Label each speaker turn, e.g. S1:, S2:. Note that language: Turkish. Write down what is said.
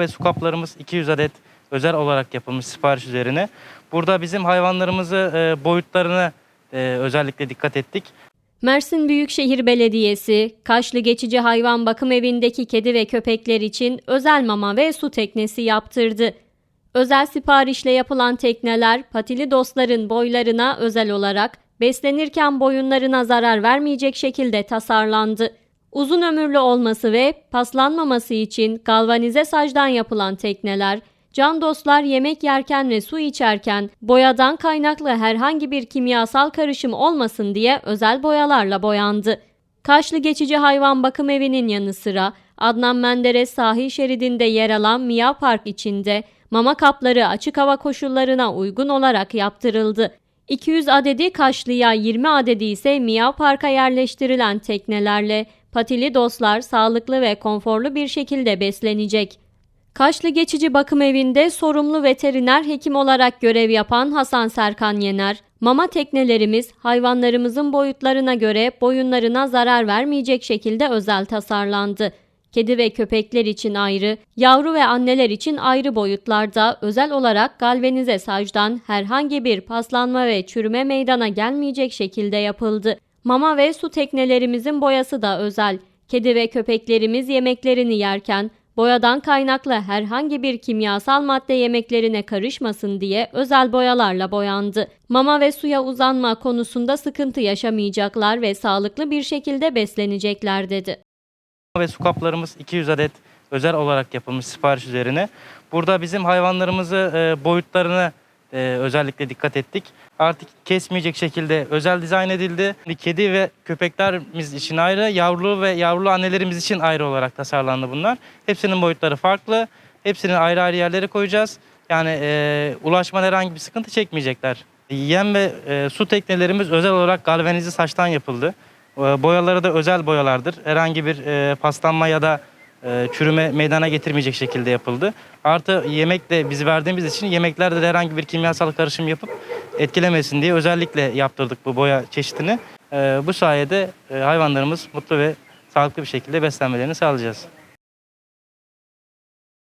S1: ve su kaplarımız 200 adet özel olarak yapılmış sipariş üzerine. Burada bizim hayvanlarımızı e, boyutlarına e, özellikle dikkat ettik.
S2: Mersin Büyükşehir Belediyesi, Kaşlı Geçici Hayvan Bakım Evi'ndeki kedi ve köpekler için özel mama ve su teknesi yaptırdı. Özel siparişle yapılan tekneler patili dostların boylarına özel olarak beslenirken boyunlarına zarar vermeyecek şekilde tasarlandı. Uzun ömürlü olması ve paslanmaması için galvanize sajdan yapılan tekneler, can dostlar yemek yerken ve su içerken boyadan kaynaklı herhangi bir kimyasal karışım olmasın diye özel boyalarla boyandı. Kaşlı Geçici Hayvan Bakım Evi'nin yanı sıra Adnan Menderes sahil şeridinde yer alan Miyav Park içinde mama kapları açık hava koşullarına uygun olarak yaptırıldı. 200 adedi Kaşlı'ya 20 adedi ise Miyav Park'a yerleştirilen teknelerle patili dostlar sağlıklı ve konforlu bir şekilde beslenecek. Kaşlı Geçici Bakım Evi'nde sorumlu veteriner hekim olarak görev yapan Hasan Serkan Yener, mama teknelerimiz hayvanlarımızın boyutlarına göre boyunlarına zarar vermeyecek şekilde özel tasarlandı. Kedi ve köpekler için ayrı, yavru ve anneler için ayrı boyutlarda özel olarak galvanize sajdan herhangi bir paslanma ve çürüme meydana gelmeyecek şekilde yapıldı. Mama ve su teknelerimizin boyası da özel. Kedi ve köpeklerimiz yemeklerini yerken boyadan kaynaklı herhangi bir kimyasal madde yemeklerine karışmasın diye özel boyalarla boyandı. Mama ve suya uzanma konusunda sıkıntı yaşamayacaklar ve sağlıklı bir şekilde beslenecekler dedi.
S1: Ve su kaplarımız 200 adet özel olarak yapılmış sipariş üzerine. Burada bizim hayvanlarımızı e, boyutlarına e, özellikle dikkat ettik. Artık kesmeyecek şekilde özel dizayn edildi. Kedi ve köpeklerimiz için ayrı, yavrulu ve yavrulu annelerimiz için ayrı olarak tasarlandı bunlar. Hepsinin boyutları farklı. Hepsinin ayrı ayrı yerlere koyacağız. Yani e, ulaşmada herhangi bir sıkıntı çekmeyecekler. Yem ve e, su teknelerimiz özel olarak galvanize saçtan yapıldı. E, boyaları da özel boyalardır. Herhangi bir e, paslanma ya da çürüme meydana getirmeyecek şekilde yapıldı. Artı yemek de biz verdiğimiz için yemeklerde de herhangi bir kimyasal karışım yapıp etkilemesin diye özellikle yaptırdık bu boya çeşidini. E, bu sayede e, hayvanlarımız mutlu ve sağlıklı bir şekilde beslenmelerini sağlayacağız.